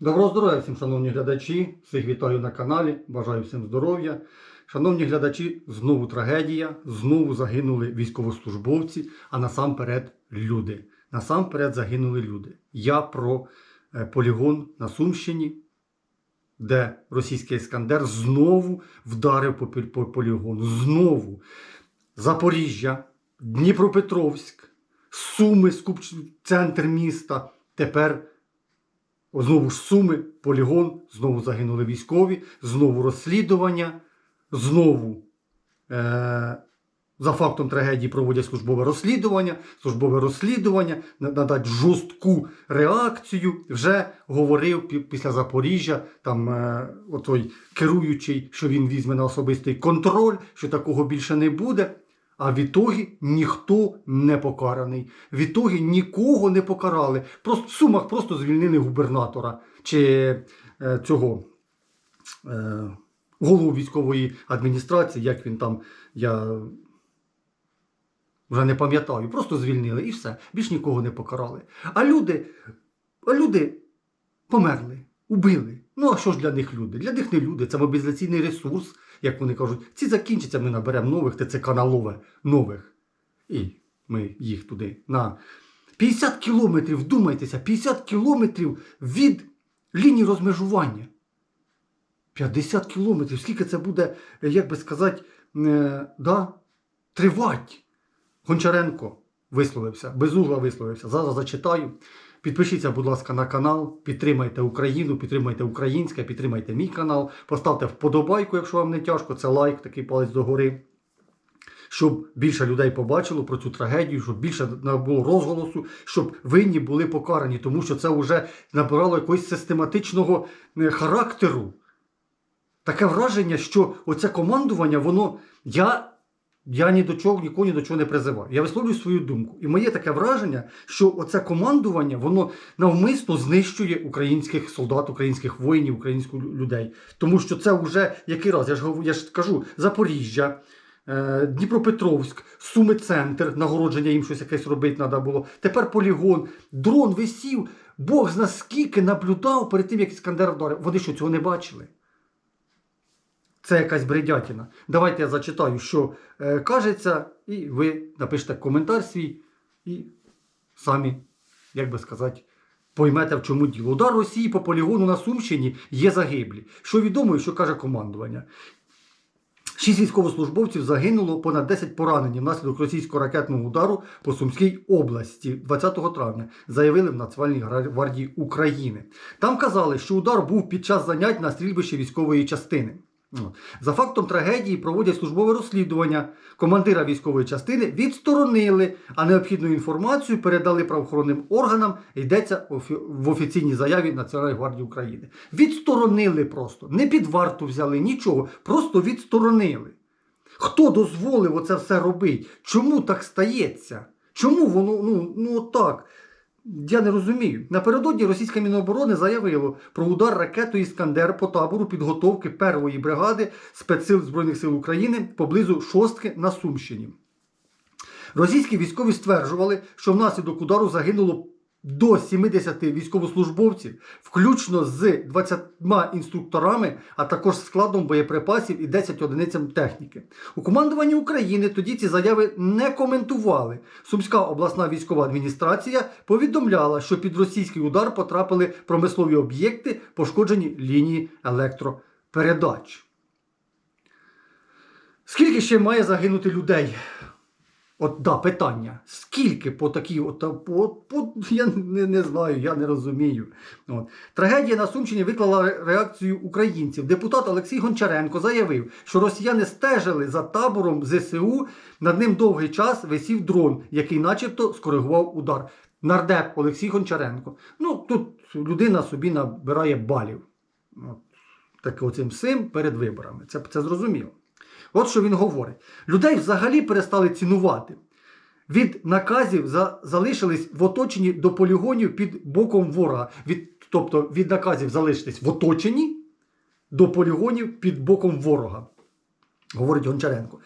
Доброго здоров'я всім, шановні глядачі. Всіх вітаю на каналі. Бажаю всім здоров'я. Шановні глядачі, знову трагедія. Знову загинули військовослужбовці, а насамперед люди. Насамперед загинули люди. Я про е, полігон на Сумщині, де російський іскандер знову вдарив по, полігону. Знову. Запоріжжя, Дніпропетровськ, Суми, центр міста. Тепер Знову ж суми, полігон, знову загинули військові, знову розслідування, знову е- за фактом трагедії проводять службове розслідування, службове розслідування, на- надати жорстку реакцію. Вже говорив після Запоріжжя, там е- отой керуючий, що він візьме на особистий контроль, що такого більше не буде. А в ітогі ніхто не покараний. В ітогі нікого не покарали. Просто в Сумах просто звільнили губернатора чи е, цього е, голову військової адміністрації, як він там, я вже не пам'ятаю, просто звільнили і все. Більш нікого не покарали. А люди, а люди померли, убили. Ну а що ж для них люди? Для них не люди, це мобілізаційний ресурс, як вони кажуть. Ці закінчаться, ми наберемо нових ТЦК на лове, нових. І ми їх туди на 50 кілометрів, вдумайтеся, 50 кілометрів від лінії розмежування. 50 кілометрів, скільки це буде, як би сказати, е, да, тривать. Гончаренко висловився, Безугла висловився. Зараз зачитаю. Підпишіться, будь ласка, на канал, підтримайте Україну, підтримайте українське, підтримайте мій канал, поставте вподобайку, якщо вам не тяжко, це лайк, такий палець догори. Щоб більше людей побачило про цю трагедію, щоб більше було розголосу, щоб винні були покарані, тому що це вже набирало якогось систематичного е, характеру. Таке враження, що оце командування, воно. Я я ні до чого, нікого ні до чого не призиваю. Я висловлюю свою думку. І моє таке враження, що оце командування, воно навмисно знищує українських солдат, українських воїнів, українських людей. Тому що це вже який раз, я ж я ж кажу, Запоріжжя. е, Дніпропетровськ, Суми центр, нагородження їм щось якесь робити треба було. Тепер полігон, дрон висів, Бог зна скільки наблюдав перед тим, як Іскандер вдарив. Вони що, цього не бачили? Це якась бредятіна. Давайте я зачитаю, що е, кажеться, і ви напишете коментар свій і самі, як би сказати, поймете, в чому діло. Удар Росії по полігону на Сумщині є загиблі. Що відомо і що каже командування. Шість військовослужбовців загинуло, понад 10 поранені внаслідок російського ракетного удару по Сумській області 20 травня, заявили в Національній гвардії України. Там казали, що удар був під час занять на стрільбищі військової частини. От. За фактом трагедії проводять службове розслідування. Командира військової частини відсторонили, а необхідну інформацію передали правоохоронним органам. Йдеться в офіційній заяві Національної гвардії України. Відсторонили просто, не під варту взяли нічого, просто відсторонили. Хто дозволив оце все робити? Чому так стається? Чому воно ну, ну так? Я не розумію. Напередодні російське Міноборони заявило про удар ракетою Іскандер по табору підготовки першої бригади спецсил Збройних сил України поблизу Шостки на Сумщині. Російські військові стверджували, що внаслідок удару загинуло до 70 військовослужбовців, включно з 20 інструкторами, а також складом боєприпасів і 10 одиницям техніки. У командуванні України тоді ці заяви не коментували. Сумська обласна військова адміністрація повідомляла, що під російський удар потрапили промислові об'єкти, пошкоджені лінії електропередач. Скільки ще має загинути людей? От да, питання. Скільки по такій, от, по, по, я не, не знаю, я не розумію. От. Трагедія на Сумщині виклала реакцію українців. Депутат Олексій Гончаренко заявив, що росіяни стежили за табором ЗСУ. Над ним довгий час висів дрон, який начебто скоригував удар. Нардеп Олексій Гончаренко. Ну, тут людина собі набирає балів. От. Так оцим всім перед виборами. Це, це зрозуміло. От що він говорить. Людей взагалі перестали цінувати. Від наказів за, залишились в оточенні до полігонів під боком ворога. Від, тобто від наказів залишитись в оточенні до полігонів під боком ворога, говорить Гончаренко.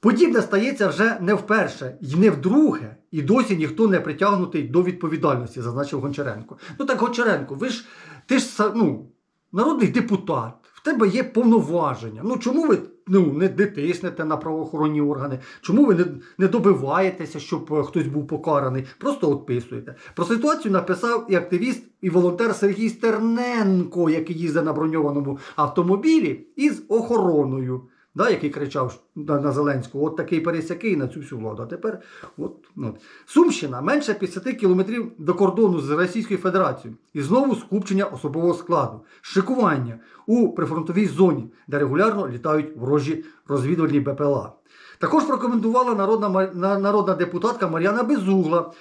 Подібне стається вже не вперше і не вдруге, і досі ніхто не притягнутий до відповідальності, зазначив Гончаренко. Ну так, Гончаренко, ви ж Ти ж ну, народний депутат, в тебе є повноваження. Ну чому ви ну, не тиснете на правоохоронні органи? Чому ви не, не добиваєтеся, щоб е, хтось був покараний? Просто відписуєте. Про ситуацію написав і активіст, і волонтер Сергій Стерненко, який їздить на броньованому автомобілі із охороною. Да, який кричав на, на Зеленського, от такий пересякий на цю всю владу. А тепер от, от. Сумщина менше 50 кілометрів до кордону з Російською Федерацією. І знову скупчення особового складу, шикування у прифронтовій зоні, де регулярно літають ворожі розвідувальні БПЛА. Також прокоментувала народна, на- народна депутатка Мар'яна Безугла.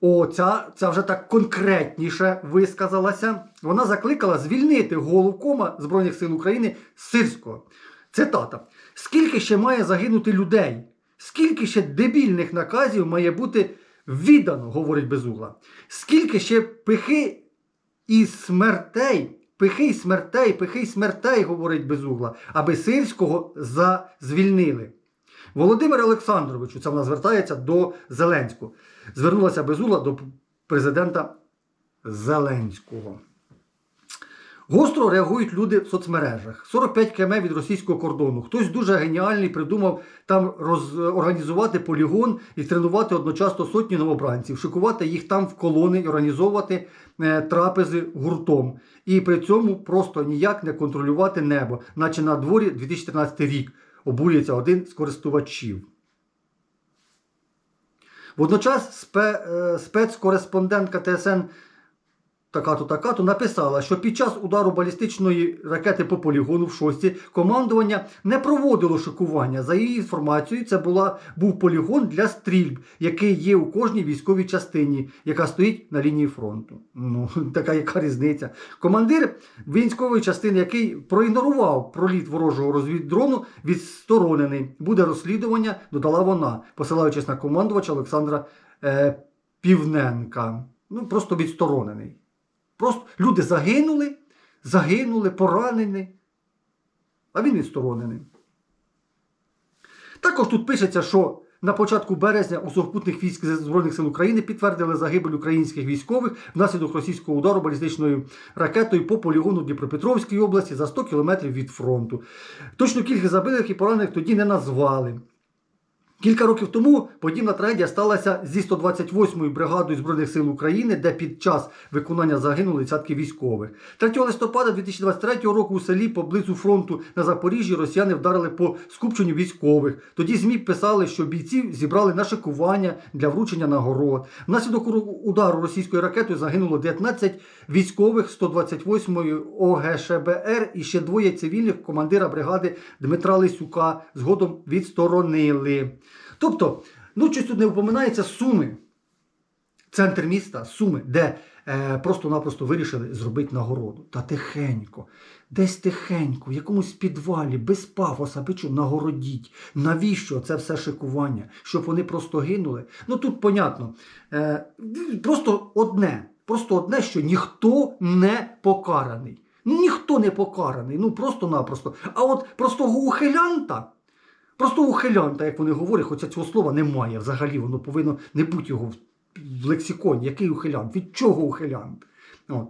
О, ця, вже так конкретніше висказалася. Вона закликала звільнити головкома Збройних сил України Сирського. Цитата: Скільки ще має загинути людей? Скільки ще дебільних наказів має бути віддано, говорить Безугла. Скільки ще пихи і смертей, пихи й смертей, пихи й смертей, говорить Безугла, аби Сирського за... звільнили. Володимир Олександровичу, це вона звертається до Зеленського. Звернулася Безугла до президента Зеленського. Гостро реагують люди в соцмережах. 45 км від російського кордону. Хтось дуже геніальний придумав там організувати полігон і тренувати одночасно сотні новобранців, шикувати їх там в колони і організовувати е, трапези гуртом. І при цьому просто ніяк не контролювати небо, наче на дворі 2013 рік обурюється один з користувачів. Водночас е, спецкореспондентка ТСН така-то така-то написала, що під час удару балістичної ракети по полігону в шості командування не проводило шикування. За її інформацією, це була, був полігон для стрільб, який є у кожній військовій частині, яка стоїть на лінії фронту. Ну, така яка різниця. Командир військової частини, який проігнорував проліт ворожого розвіддрону, відсторонений. Буде розслідування, додала вона, посилаючись на командувача Олександра е, Півненка. Ну, просто відсторонений. Просто люди загинули, загинули, поранені, а він відсторонений. Також тут пишеться, що на початку березня у сухопутних військ Збройних сил України підтвердили загибель українських військових внаслідок російського удару балістичною ракетою по полігону Дніпропетровської області за 100 кілометрів від фронту. Точну кількість забитих і поранених тоді не назвали. Кілька років тому подібна трагедія сталася зі 128-ю бригадою Збройних сил України, де під час виконання загинули десятки військових. 3 листопада 2023 року у селі поблизу фронту на Запоріжжі росіяни вдарили по скупченню військових. Тоді ЗМІ писали, що бійців зібрали на шикування для вручення нагород. Внаслідок удару російською ракетою загинуло 19 військових 128-ї ОГШБР і ще двоє цивільних командира бригади Дмитра Лисюка згодом відсторонили. Тобто, ну щось тут не упоминається Суми, центр міста, Суми, де е, просто-напросто вирішили зробити нагороду. Та тихенько, десь тихенько, в якомусь підвалі, без пафоса, печу, нагородіть. Навіщо це все шикування? Щоб вони просто гинули? Ну тут понятно. Е, просто одне, просто одне, що ніхто не покараний. Ніхто не покараний, ну просто-напросто. А от простого ухилянта. Просто ухилянта, як вони говорять, хоча цього слова немає взагалі, воно повинно не бути його в, в лексиконі. Який ухилянт? Від чого ухилянт? От.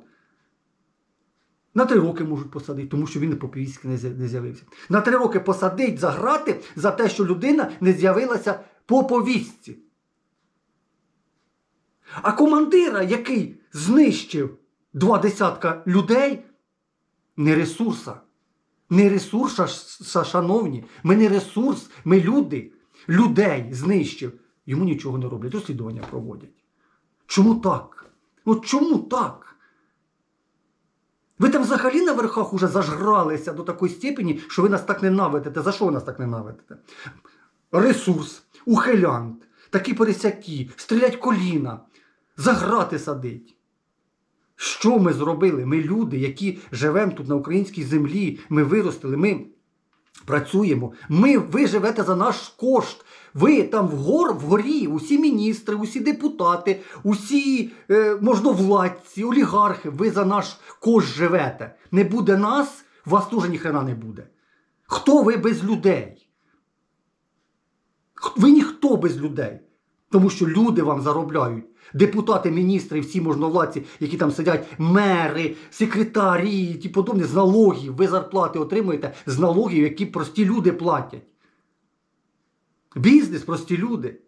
На три роки можуть посадити, тому що він не з'я- не з'явився. На три роки посадить за грати за те, що людина не з'явилася по повістці. А командира, який знищив два десятка людей, не ресурса. Не ресурса, ш- шановні. Ми не ресурс, ми люди. Людей знищив. Йому нічого не роблять, розслідування проводять. Чому так? Ну чому так? Ви там взагалі на верхах уже зажралися до такої степені, що ви нас так ненавидите. За що ви нас так ненавидите? Ресурс, ухилянт, такі пересякі, стрілять коліна, заграти садить. Що ми зробили? Ми люди, які живемо тут на українській землі, ми виростили, ми працюємо. Ми, ви живете за наш кошт. Ви там вгор, вгорі, усі міністри, усі депутати, усі е, можновладці, олігархи, ви за наш кошт живете. Не буде нас, вас теж ніхрена не буде. Хто ви без людей? Ви ніхто без людей. Тому що люди вам заробляють. Депутати, міністри, всі можновладці, які там сидять, мери, секретарі і ті подобні, з налогів. Ви зарплати отримуєте з налогів, які прості люди платять. Бізнес, прості люди.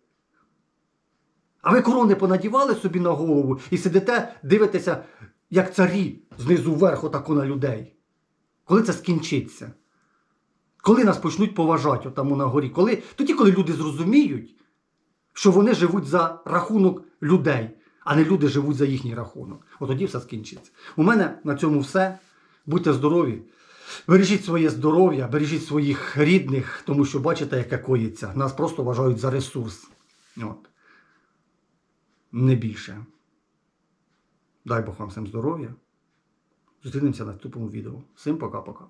А ви корони понадівали собі на голову і сидите, дивитеся, як царі знизу вверх отако на людей. Коли це скінчиться? Коли нас почнуть поважати отаму на горі? Коли? Тоді, коли люди зрозуміють, що вони живуть за рахунок людей, а не люди живуть за їхній рахунок. От тоді все скінчиться. У мене на цьому все. Будьте здорові. Бережіть своє здоров'я, бережіть своїх рідних, тому що бачите, яке коїться. Нас просто вважають за ресурс. От. Не більше. Дай Бог вам всім здоров'я. Зустрінемося на наступному відео. Всім пока-пока.